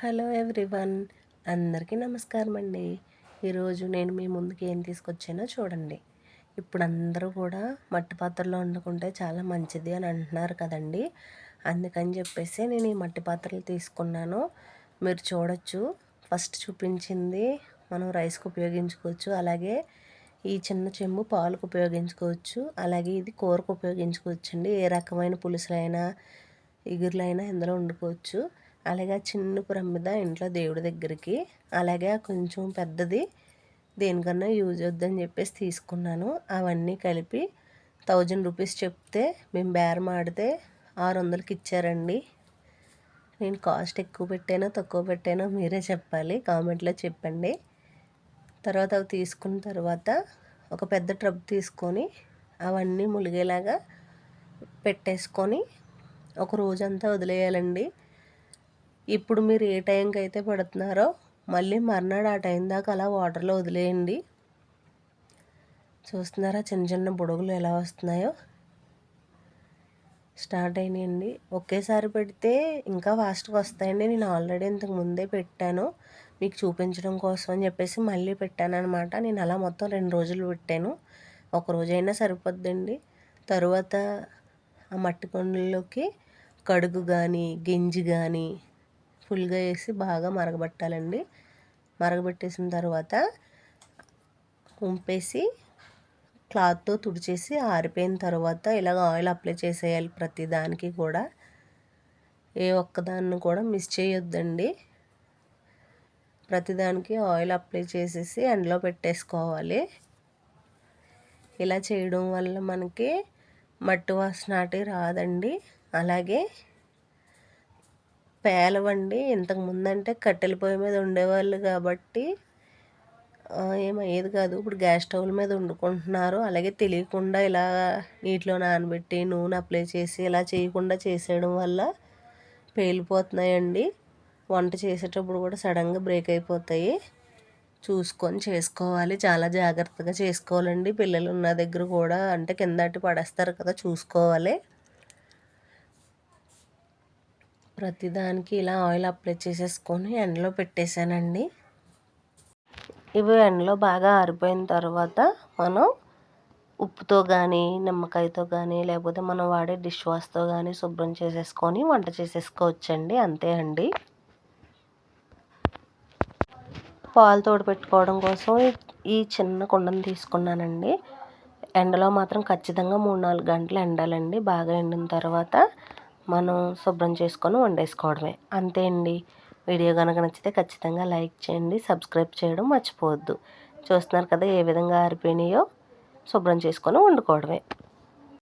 Hello everyone. అందరికీ నమస్కారం అండి ఈరోజు నేను మీ ముందుకి ఏం తీసుకొచ్చానో చూడండి. ఇప్పుడు అందరూ కూడా మట్టి పాత్రలో వండుకుంటే చాలా మంచిది అని అంటున్నారు కదండి. అందుకని చెప్పేసి నేను ఈ మట్టి పాత్రలు తీసుకున్నాను. మీరు చూడొచ్చు. ఫస్ట్ చూపించింది మనం రైస్కి ఉపయోగించుకోవచ్చు. అలాగే ఈ చిన్న చెంబు పాలకు ఉపయోగించుకోవచ్చు. అలాగే ఇది కూరకు ఉపయోగించుకోవచ్చు అండి ఏ రకమైన పులుసులైనా ఇగురులైనా ఇందులో వండుకోవచ్చు. అలాగే చిన్న ప్రమిద ఇంట్లో దేవుడి దగ్గరికి అలాగే కొంచెం పెద్దది దేనికన్నా యూజ్ అవుద్దని చెప్పేసి తీసుకున్నాను. అవన్నీ కలిపి థౌజండ్ రూపీస్ చెప్తే మేము బేరం ఆడితే ఆరు వందలకి ఇచ్చారండి. నేను కాస్ట్ ఎక్కువ పెట్టానో తక్కువ పెట్టానో మీరే చెప్పాలి కామెంట్లో చెప్పండి. తర్వాత అవి తీసుకున్న తర్వాత ఒక పెద్ద ట్రబ్ తీసుకొని అవన్నీ ములిగేలాగా పెట్టేసుకొని ఒక రోజంతా వదిలేయాలండి. ఇప్పుడు మీరు ఏ టైంకి అయితే పెడుతున్నారో మళ్ళీ మర్నాడు ఆ టైం దాకా అలా వాటర్లో వదిలేయండి. చూస్తున్నారా చిన్న చిన్న బుడగలు ఎలా వస్తున్నాయో? స్టార్ట్ అయినాయండి. ఒకేసారి పెడితే ఇంకా ఫాస్ట్గా వస్తాయండి. నేను ఆల్రెడీ ఇంతకు ముందే పెట్టాను. మీకు చూపించడం కోసం అని చెప్పేసి మళ్ళీ పెట్టాను అనమాట నేను అలా మొత్తం రెండు రోజులు పెట్టాను. ఒక రోజైనా సరిపోద్దండి. తరువాత ఆ మట్టి కొండల్లోకి కడుగు కానీ గింజి కానీ ఫుల్గా వేసి బాగా మరగబెట్టాలండి. మరగబెట్టేసిన తర్వాత ఉంపేసి క్లాత్తో తుడిచేసి ఆరిపోయిన తర్వాత ఇలాగ ఆయిల్ అప్లై చేసేయాలి ప్రతి దానికి కూడా. ఏ ఒక్కదాన్ని కూడా మిస్ చేయొద్దండి. ప్రతిదానికి ఆయిల్ అప్లై చేసేసి ఎండలో పెట్టేసుకోవాలి. ఇలా చేయడం వల్ల మనకి మట్టి వాసన రాదండి. అలాగే పేలవండి. ఇంతకు ముందంటే కట్టెల పొయ్యి మీద ఉండేవాళ్ళు కాబట్టి ఏమయ్యేది కాదు. ఇప్పుడు గ్యాస్ స్టవ్ల మీద వండుకుంటున్నారు. అలాగే తెలియకుండా ఇలా నీటిలో నానబెట్టి నూనె అప్లై చేసి ఇలా చేయకుండా చేసేయడం వల్ల పేలిపోతున్నాయండి. వంట చేసేటప్పుడు కూడా సడన్గా బ్రేక్ అయిపోతాయి. చూసుకొని చేసుకోవాలి. చాలా జాగ్రత్తగా చేసుకోవాలండి. పిల్లలు ఉన్న దగ్గర కూడా అంటే కిందటి పడేస్తారు కదా చూసుకోవాలి. ప్రతిదానికి ఇలా ఆయిల్ అప్లై చేసేసుకొని ఎండలో పెట్టేశానండి. ఇవి ఎండలో బాగా ఆరిపోయిన తర్వాత మనం ఉప్పుతో కానీ నిమ్మకాయతో కానీ లేకపోతే మనం వాడే డిష్ వాష్తో కానీ శుభ్రం చేసేసుకొని వంట చేసేసుకోవచ్చండి. అంతే అండి. పాలు తోడు పెట్టుకోవడం కోసం ఈ చిన్న కుండను తీసుకున్నానండి. ఎండలో మాత్రం ఖచ్చితంగా మూడు నాలుగు గంటలు ఎండాలండి. బాగా ఎండిన తర్వాత మనం శుభ్రం చేసుకొని వండేసుకోవడమే. అంతే అండి. వీడియో కనుక నచ్చితే ఖచ్చితంగా లైక్ చేయండి సబ్స్క్రైబ్ చేయడం మర్చిపోవద్దు. చూస్తున్నారు కదా ఏ విధంగా ఆరిపోయినాయో? శుభ్రం చేసుకొని వండుకోవడమే.